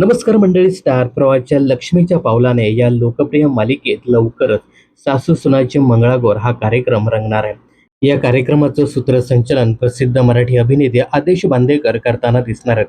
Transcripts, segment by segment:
नमस्कार मंडळी स्टार प्रवाहाच्या लक्ष्मीच्या पावलाने या लोकप्रिय मालिकेत लवकरच सासू सुनाचे मंगळागौर हा कार्यक्रम रंगणार आहे. या कार्यक्रमाचं सूत्रसंचलन प्रसिद्ध मराठी अभिनेते आदेश बांदेकर करताना दिसणार आहेत.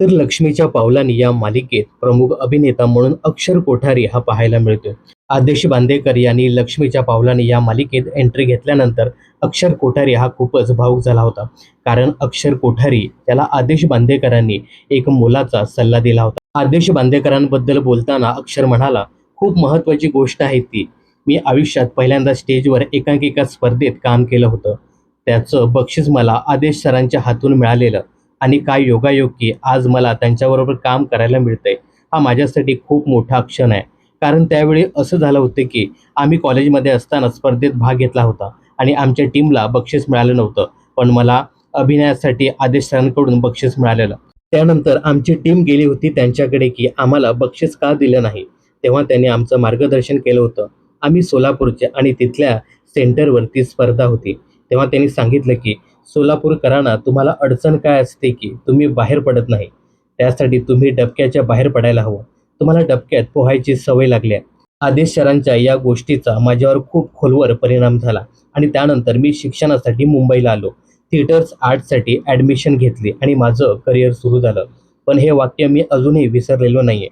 तर लक्ष्मीच्या पावलाने या मालिकेत प्रमुख अभिनेता म्हणून अक्षर कोठारी हा पाहायला मिळतोय. आदेश बांदेकर यांनी लक्ष्मीच्या पावलांनी या मालिकेत एंट्री घेतल्यानंतर अक्षर कोठारी हा खूपच भावूक झाला होता. कारण अक्षर कोठारी त्याला आदेश बांदेकरांनी एक मुलाचा सल्ला दिला होता. आदेश बांदेकरांबद्दल बोलताना अक्षर म्हणाला खूप महत्वाची गोष्ट आहे ती. मी आयुष्यात पहिल्यांदा स्टेजवर एकांकिका स्पर्धेत काम केलं होतं. त्याचं बक्षीस मला आदेश सरांच्या हातून मिळालेलं आणि काय योगायोग की आज मला त्यांच्याबरोबर काम करायला मिळतंय हा माझ्यासाठी खूप मोठा क्षण आहे. कारण त्यावेळी असं झालं होतं की आम्ही कॉलेजमध्ये असताना स्पर्धेत भाग घेतला होता आणि आमच्या टीमला बक्षीस मिळालं नव्हतं. पण मला अभिनयासाठी आदेश सरांकडून बक्षीस मिळालेलं. त्यानंतर आमची टीम गेली होती त्यांच्याकडे की आम्हाला बक्षीस का दिलं नाही? तेव्हा त्यांनी आमचं मार्गदर्शन केलं होतं. आम्ही सोलापूरचे आणि तिथल्या सेंटरवर ती स्पर्धा होती. तेव्हा त्यांनी सांगितलं की सोलापूरकरांना तुम्हाला अडचण काय असते की तुम्ही बाहेर पडत नाही. त्यासाठी तुम्ही डबक्याच्या बाहेर पडायला हवं. तुम्हाला डबक्यात पोहायची सवय लागली आहे. आदेश सरांच्या या गोष्टीचा माझ्यावर खूप खोलवर परिणाम झाला आणि त्यानंतर मी शिक्षणासाठी मुंबईला आलो. थिएटर्स आर्टसाठी ॲडमिशन घेतली आणि माझं करिअर सुरू झालं. पण हे वाक्य मी अजूनही विसरलेलो नाही आहे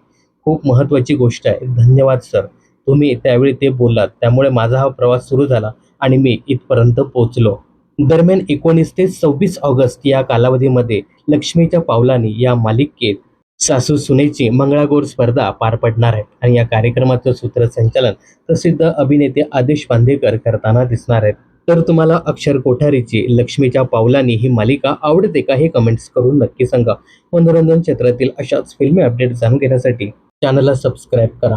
खूप महत्त्वाची गोष्ट आहे. धन्यवाद सर. तुम्ही त्यावेळी ते बोललात. त्यामुळे माझा हा प्रवास सुरू झाला आणि मी इथपर्यंत पोहोचलो. दरम्यान एकोणीस ते सव्वीस ऑगस्ट या कालावधीमध्ये लक्ष्मीच्या पावलांनी या मालिकेत सासू सुनेची मंगळागौर स्पर्धा पार पडणार आहे आणि या कार्यक्रमाचं सूत्रसंचालन प्रसिद्ध अभिनेते आदेश बांदेकर करताना दिसणार आहेत तर तुम्हाला अक्षर कोठारीची लक्ष्मीच्या पावलांनी ही मालिका आवडते का हे कमेंट्स करून नक्की सांगा. मनोरंजन क्षेत्रातील अशाच फिल्मी अपडेट जाणून घेण्यासाठी चॅनलला सबस्क्राईब करा.